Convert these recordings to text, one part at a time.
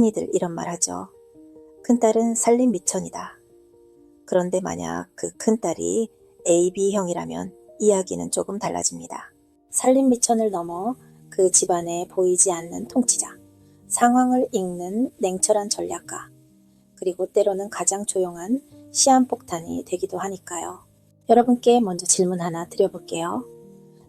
흔히들 이런 말 하죠. 큰딸은 살림 미천이다. 그런데 만약 그 큰딸이 AB형이라면 이야기는 조금 달라집니다. 살림 미천을 넘어 그 집안에 보이지 않는 통치자, 상황을 읽는 냉철한 전략가, 그리고 때로는 가장 조용한 시한폭탄이 되기도 하니까요. 여러분께 먼저 질문 하나 드려볼게요.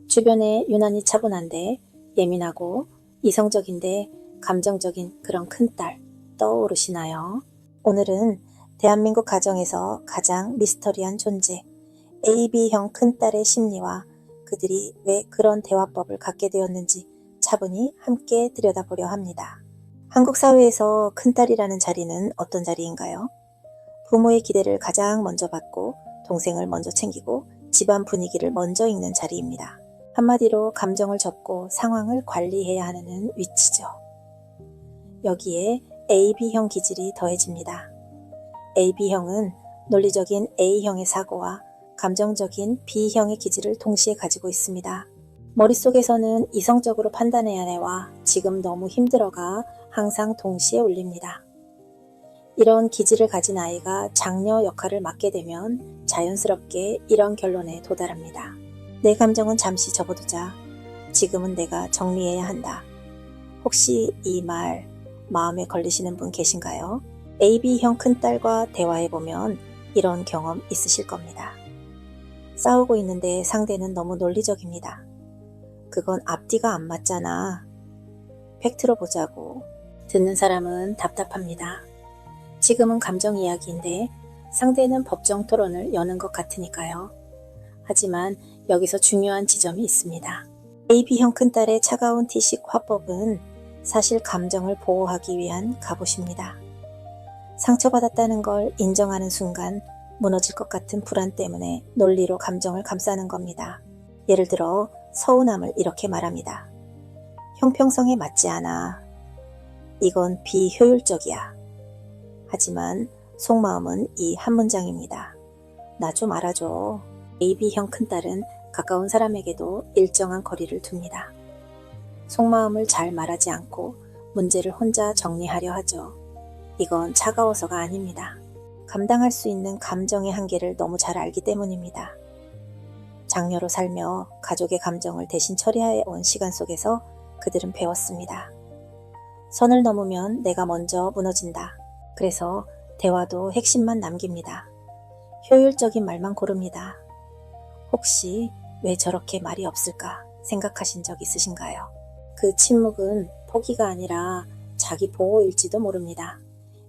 주변에 유난히 차분한데 예민하고 이성적인데 감정적인 그런 큰딸 떠오르시나요? 오늘은 대한민국 가정에서 가장 미스터리한 존재, AB형 큰딸의 심리와 그들이 왜 그런 대화법을 갖게 되었는지 차분히 함께 들여다보려 합니다. 한국 사회에서 큰딸이라는 자리는 어떤 자리인가요? 부모의 기대를 가장 먼저 받고 동생을 먼저 챙기고 집안 분위기를 먼저 읽는 자리입니다. 한마디로 감정을 접고 상황을 관리해야 하는 위치죠. 여기에 AB형 기질이 더해집니다. AB형은 논리적인 A형의 사고와 감정적인 B형의 기질을 동시에 가지고 있습니다. 머릿속에서는 이성적으로 판단해야 해와 지금 너무 힘들어가 항상 동시에 울립니다. 이런 기질을 가진 아이가 장녀 역할을 맡게 되면 자연스럽게 이런 결론에 도달합니다. 내 감정은 잠시 접어두자. 지금은 내가 정리해야 한다. 혹시 이 말 마음에 걸리시는 분 계신가요? AB형 큰딸과 대화해보면 이런 경험 있으실 겁니다. 싸우고 있는데 상대는 너무 논리적입니다. 그건 앞뒤가 안 맞잖아. 팩트로 보자고. 듣는 사람은 답답합니다. 지금은 감정 이야기인데 상대는 법정 토론을 여는 것 같으니까요. 하지만 여기서 중요한 지점이 있습니다. AB형 큰딸의 차가운 티식 화법은 사실 감정을 보호하기 위한 갑옷입니다. 상처받았다는 걸 인정하는 순간 무너질 것 같은 불안 때문에 논리로 감정을 감싸는 겁니다. 예를 들어 서운함을 이렇게 말합니다. 형평성에 맞지 않아. 이건 비효율적이야. 하지만 속마음은 이 한 문장입니다. 나 좀 알아줘. AB형 큰딸은 가까운 사람에게도 일정한 거리를 둡니다. 속마음을 잘 말하지 않고 문제를 혼자 정리하려 하죠. 이건 차가워서가 아닙니다. 감당할 수 있는 감정의 한계를 너무 잘 알기 때문입니다. 장녀로 살며 가족의 감정을 대신 처리해 온 시간 속에서 그들은 배웠습니다. 선을 넘으면 내가 먼저 무너진다. 그래서 대화도 핵심만 남깁니다. 효율적인 말만 고릅니다. 혹시 왜 저렇게 말이 없을까 생각하신 적 있으신가요? 그 침묵은 포기가 아니라 자기 보호일지도 모릅니다.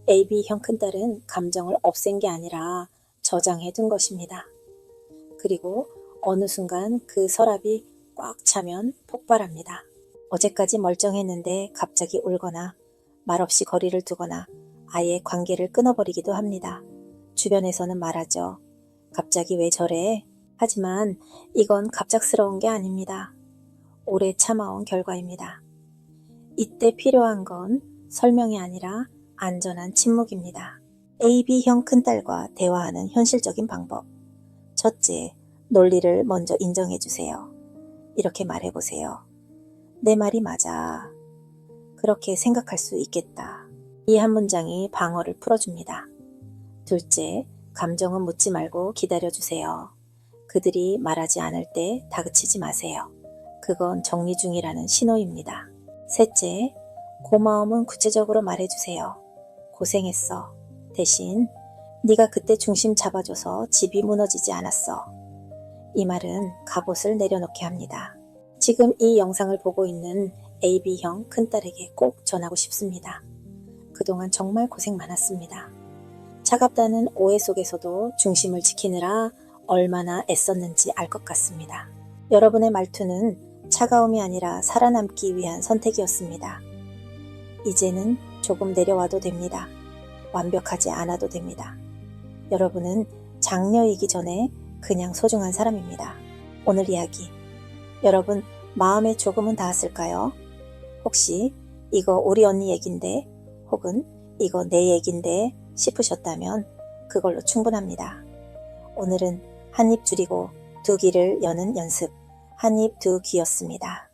AB형 큰딸은 감정을 없앤 게 아니라 저장해 둔 것입니다. 그리고 어느 순간 그 서랍이 꽉 차면 폭발합니다. 어제까지 멀쩡했는데 갑자기 울거나 말없이 거리를 두거나 아예 관계를 끊어버리기도 합니다. 주변에서는 말하죠. 갑자기 왜 저래? 하지만 이건 갑작스러운 게 아닙니다. 오래 참아온 결과입니다. 이때 필요한 건 설명이 아니라 안전한 침묵입니다. AB형 큰딸과 대화하는 현실적인 방법. 첫째, 논리를 먼저 인정해 주세요. 이렇게 말해 보세요. 내 말이 맞아. 그렇게 생각할 수 있겠다. 이 한 문장이 방어를 풀어줍니다. 둘째, 감정은 묻지 말고 기다려 주세요. 그들이 말하지 않을 때 다그치지 마세요. 그건 정리 중이라는 신호입니다. 셋째, 고마움은 구체적으로 말해주세요. 고생했어. 대신 네가 그때 중심 잡아줘서 집이 무너지지 않았어. 이 말은 갑옷을 내려놓게 합니다. 지금 이 영상을 보고 있는 AB형 큰딸에게 꼭 전하고 싶습니다. 그동안 정말 고생 많았습니다. 차갑다는 오해 속에서도 중심을 지키느라 얼마나 애썼는지 알 것 같습니다. 여러분의 말투는 차가움이 아니라 살아남기 위한 선택이었습니다. 이제는 조금 내려와도 됩니다. 완벽하지 않아도 됩니다. 여러분은 장녀이기 전에 그냥 소중한 사람입니다. 오늘 이야기. 여러분, 마음에 조금은 닿았을까요? 혹시 이거 우리 언니 얘긴데, 혹은 이거 내 얘긴데 싶으셨다면 그걸로 충분합니다. 오늘은 한 입 줄이고 두 귀를 여는 연습, 한 입두 귀였습니다.